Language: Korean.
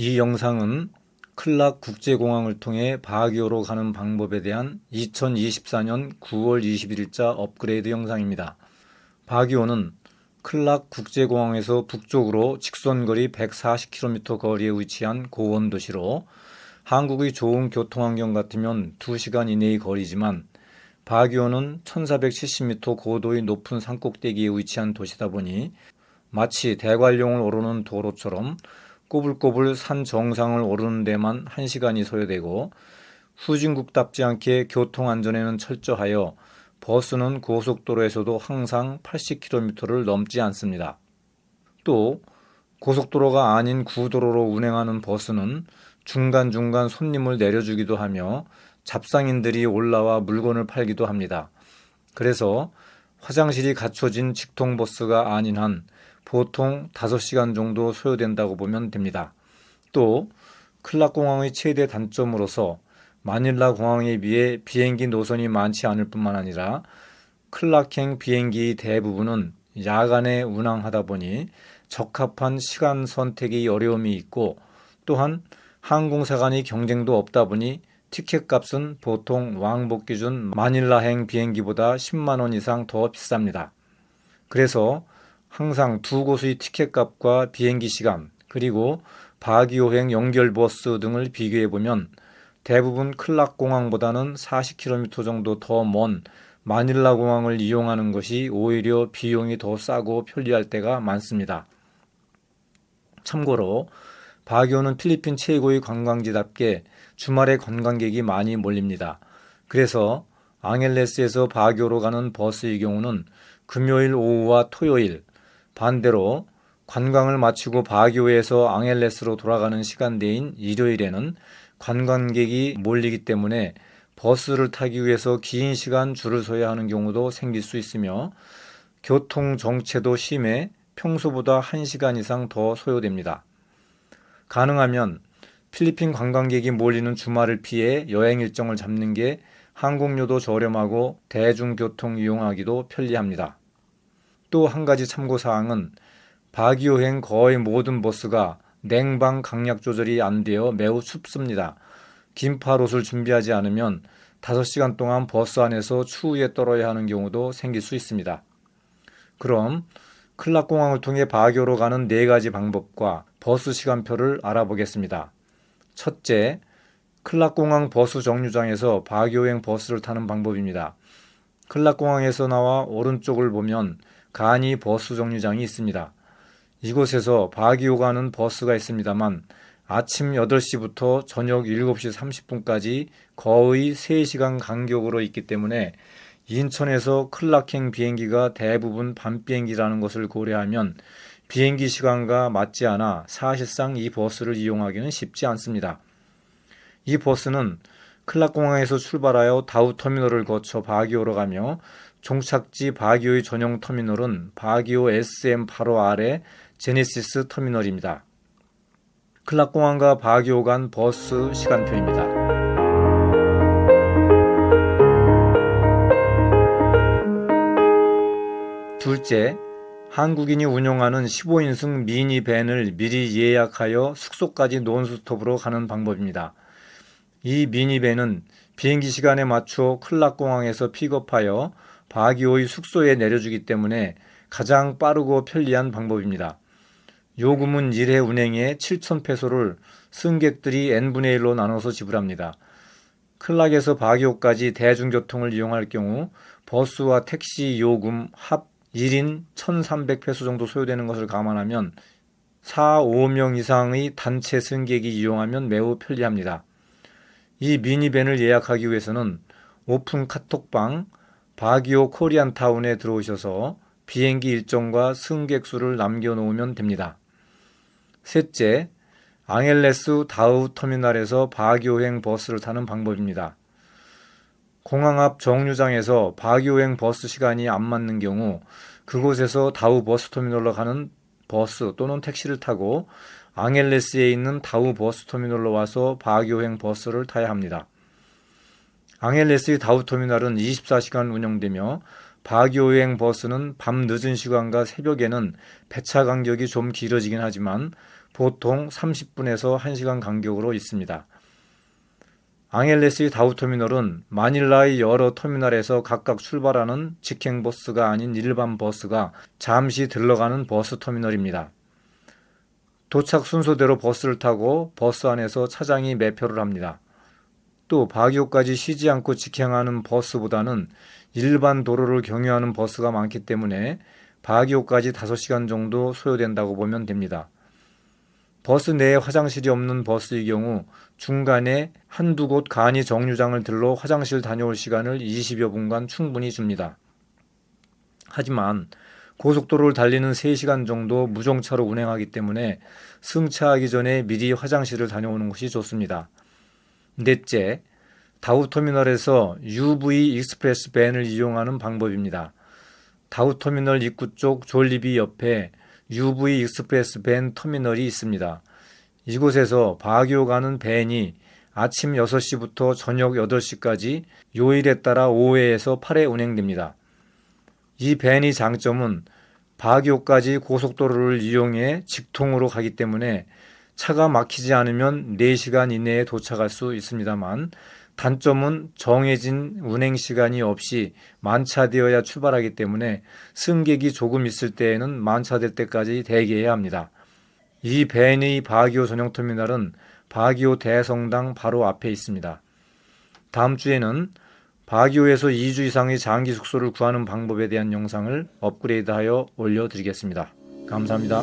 이 영상은 클락 국제공항을 통해 바하기오로 가는 방법에 대한 2024년 9월 21일자 업그레이드 영상입니다. 바하기오는 클락 국제공항에서 북쪽으로 직선거리 140km 거리에 위치한 고원 도시로 한국의 좋은 교통환경 같으면 2시간 이내의 거리지만 바하기오는 1470m 고도의 높은 산꼭대기에 위치한 도시다 보니 마치 대관령을 오르는 도로처럼 꼬불꼬불 산 정상을 오르는 데만 1시간이 소요되고 후진국답지 않게 교통안전에는 철저하여 버스는 고속도로에서도 항상 80km를 넘지 않습니다. 또 고속도로가 아닌 구도로로 운행하는 버스는 중간중간 손님을 내려주기도 하며 잡상인들이 올라와 물건을 팔기도 합니다. 그래서 화장실이 갖춰진 직통버스가 아닌 한 보통 5시간 정도 소요된다고 보면 됩니다. 또 클락 공항의 최대 단점으로서 마닐라 공항에 비해 비행기 노선이 많지 않을 뿐만 아니라 클락행 비행기 대부분은 야간에 운항하다 보니 적합한 시간 선택이 어려움이 있고 또한 항공사 간의 경쟁도 없다 보니 티켓 값은 보통 왕복 기준 마닐라행 비행기보다 10만 원 이상 더 비쌉니다. 그래서 항상 두 곳의 티켓 값과 비행기 시간 그리고 바기오행 연결 버스 등을 비교해 보면 대부분 클락 공항보다는 40km 정도 더 먼 마닐라 공항을 이용하는 것이 오히려 비용이 더 싸고 편리할 때가 많습니다. 참고로 바기오는 필리핀 최고의 관광지답게 주말에 관광객이 많이 몰립니다. 그래서 앙헬레스에서 바기오로 가는 버스의 경우는 금요일 오후와 토요일, 반대로 관광을 마치고 바기오에서 앙헬레스로 돌아가는 시간대인 일요일에는 관광객이 몰리기 때문에 버스를 타기 위해서 긴 시간 줄을 서야 하는 경우도 생길 수 있으며 교통 정체도 심해 평소보다 1시간 이상 더 소요됩니다. 가능하면 필리핀 관광객이 몰리는 주말을 피해 여행 일정을 잡는 게 항공료도 저렴하고 대중교통 이용하기도 편리합니다. 또 한 가지 참고사항은 바기오행 거의 모든 버스가 냉방 강약 조절이 안 되어 매우 춥습니다. 긴팔 옷을 준비하지 않으면 5시간 동안 버스 안에서 추위에 떨어야 하는 경우도 생길 수 있습니다. 그럼 클락공항을 통해 바교로 가는 네 가지 방법과 버스 시간표를 알아보겠습니다. 첫째, 클락공항 버스 정류장에서 바교행 버스를 타는 방법입니다. 클락공항에서 나와 오른쪽을 보면 간이 버스 정류장이 있습니다. 이곳에서 바기오 가 는 버스가 있습니다만 아침 8시부터 저녁 7시 30분까지 거의 3시간 간격으로 있기 때문에 인천에서 클락행 비행기가 대부분 밤 비행기라는 것을 고려하면 비행기 시간과 맞지 않아 사실상 이 버스를 이용하기는 쉽지 않습니다. 이 버스는 클락공항에서 출발하여 다우터미널을 거쳐 바기오로 가며 종착지 바기오의 전용 터미널은 바기오 SM 바로 아래 제네시스 터미널입니다. 클락공항과 바기오 간 버스 시간표입니다. 둘째, 한국인이 운영하는 15인승 미니밴을 미리 예약하여 숙소까지 논스톱으로 가는 방법입니다. 이 미니밴은 비행기 시간에 맞춰 클락공항에서 픽업하여 바기오의 숙소에 내려주기 때문에 가장 빠르고 편리한 방법입니다. 요금은 1회 운행에 7,000페소를 승객들이 n분의 1로 나눠서 지불합니다. 클락에서 바기오까지 대중교통을 이용할 경우 버스와 택시 요금 합 1인 1,300페소 정도 소요되는 것을 감안하면 4, 5명 이상의 단체 승객이 이용하면 매우 편리합니다. 이 미니밴을 예약하기 위해서는 오픈 카톡방 바기오 코리안 타운에 들어오셔서 비행기 일정과 승객 수를 남겨놓으면 됩니다. 셋째, 앙헬레스 다우 터미널에서 바기오행 버스를 타는 방법입니다. 공항 앞 정류장에서 바기오행 버스 시간이 안 맞는 경우 그곳에서 다우 버스 터미널로 가는 버스 또는 택시를 타고 앙헬레스에 있는 다우 버스 터미널로 와서 바기오행 버스를 타야 합니다. 앙헬레스의 다우 터미널은 24시간 운영되며 바기오행 버스는 밤 늦은 시간과 새벽에는 배차 간격이 좀 길어지긴 하지만 보통 30분에서 1시간 간격으로 있습니다. 앙헬레스의 다우터미널은 마닐라의 여러 터미널에서 각각 출발하는 직행버스가 아닌 일반 버스가 잠시 들러가는 버스 터미널입니다. 도착 순서대로 버스를 타고 버스 안에서 차장이 매표를 합니다. 또 바기오까지 쉬지 않고 직행하는 버스보다는 일반 도로를 경유하는 버스가 많기 때문에 바기오까지 5시간 정도 소요된다고 보면 됩니다. 버스 내에 화장실이 없는 버스의 경우 중간에 한두 곳 간이 정류장을 들러 화장실 다녀올 시간을 20여 분간 충분히 줍니다. 하지만 고속도로를 달리는 3시간 정도 무정차로 운행하기 때문에 승차하기 전에 미리 화장실을 다녀오는 것이 좋습니다. 넷째, 다우터미널에서 UV 익스프레스 밴을 이용하는 방법입니다. 다우터미널 입구 쪽 졸리비 옆에 UV 익스프레스 밴 터미널이 있습니다. 이곳에서 바교 가는 밴이 아침 6시부터 저녁 8시까지 요일에 따라 5회에서 8회 운행됩니다. 이 밴의 장점은 바교까지 고속도로를 이용해 직통으로 가기 때문에 차가 막히지 않으면 4시간 이내에 도착할 수 있습니다만 단점은 정해진 운행 시간이 없이 만차되어야 출발하기 때문에 승객이 조금 있을 때에는 만차될 때까지 대기해야 합니다. 이 밴의 바기오 전용 터미널은 바기오 대성당 바로 앞에 있습니다. 다음 주에는 바기오에서 2주 이상의 장기 숙소를 구하는 방법에 대한 영상을 업그레이드하여 올려드리겠습니다. 감사합니다.